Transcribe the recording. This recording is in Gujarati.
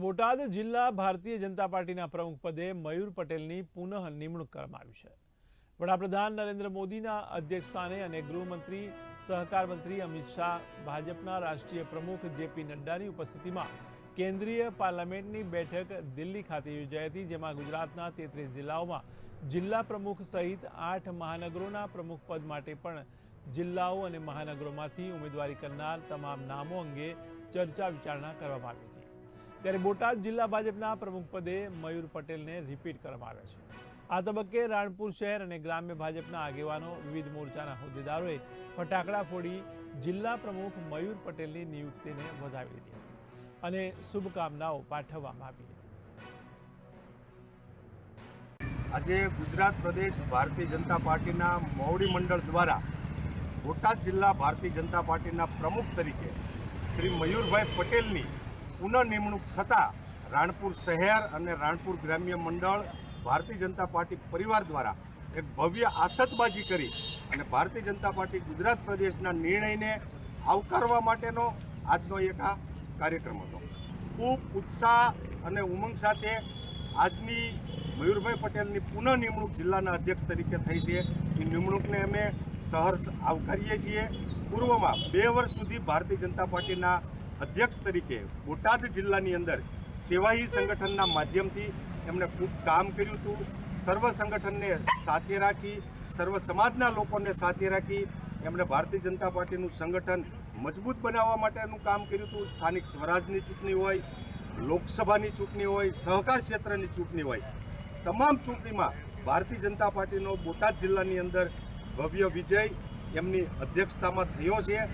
બોટાદ જિલ્લા ભારતીય જનતા પાર્ટીના પ્રમુખ પદે મયુર પટેલની પુનઃ નિમણૂક કરવામાં આવી છે. વડાપ્રધાન નરેન્દ્ર મોદીના અધ્યક્ષસ્થાને અને ગૃહમંત્રી, સહકાર મંત્રી અમિત શાહ, ભાજપના રાષ્ટ્રીય પ્રમુખ જેપી નડ્ડાની ઉપસ્થિતિમાં કેન્દ્રીય પાર્લામેન્ટની બેઠક દિલ્હી ખાતે યોજાઈ હતી, જેમાં ગુજરાતના તેત્રીસ જિલ્લાઓમાં જિલ્લા પ્રમુખ સહિત આઠ મહાનગરોના પ્રમુખ પદ માટે પણ જિલ્લાઓ અને મહાનગરોમાંથી ઉમેદવારી કરનાર તમામ નામો અંગે ચર્ચા વિચારણા કરવામાં આવી હતી. ત્યારે બોટાદ જિલ્લા ભાજપના પ્રમુખ પદે મયુર પટેલને રિપીટ કરવામાં આવ્યા છે. આ તબક્કે રાણપુર શહેર અને ગ્રામ્ય ભાજપના આગેવાનો વિવિધ મોરચાના હોદ્દેદારોએ ફટાકડા ફોડી જિલ્લા પ્રમુખ મયુર પટેલની નિયુક્તિને વધાવી દીધી અને શુભકામનાઓ પાઠવવામાં આવી આજે ગુજરાત પ્રદેશ ભારતીય જનતા પાર્ટીના મોવડી મંડળ દ્વારા બોટાદ જિલ્લા ભારતીય જનતા પાર્ટીના પ્રમુખ તરીકે શ્રી મયુરભાઈ પટેલની પુનઃ નિમણૂક થતાં રાણપુર શહેર અને રાણપુર ગ્રામ્ય મંડળ ભારતીય જનતા પાર્ટી પરિવાર દ્વારા એક ભવ્ય આસતબાજી કરી અને ભારતીય જનતા પાર્ટી ગુજરાત પ્રદેશના નિર્ણયને આવકારવા માટેનો આજનો એક આ કાર્યક્રમ હતો. ખૂબ ઉત્સાહ અને ઉમંગ સાથે આજની મયુરભાઈ પટેલની પુનઃ નિમણૂક જિલ્લાના અધ્યક્ષ તરીકે થઈ છે. એ નિમણૂકને અમે સહર્ષ આવકારીએ છીએ. પૂર્વમાં બે વર્ષ સુધી ભારતીય જનતા પાર્ટીના અધ્યક્ષ તરીકે બોટાદ જિલ્લાની અંદર સેવાહી સંગઠનના માધ્યમથી એમણે ખૂબ કામ કર્યું હતું. સર્વ સંગઠનને સાથે રાખી, સર્વ સમાજના લોકોને સાથે રાખી એમણે ભારતીય જનતા પાર્ટીનું સંગઠન મજબૂત બનાવવા માટેનું કામ કર્યું હતું. સ્થાનિક સ્વરાજની ચૂંટણી હોય, લોકસભાની ચૂંટણી હોય, સહકાર ક્ષેત્રની ચૂંટણી હોય, તમામ ચૂંટણીમાં ભારતીય જનતા પાર્ટીનો બોટાદ જિલ્લાની અંદર ભવ્ય વિજય એમની અધ્યક્ષતામાં થયો છે.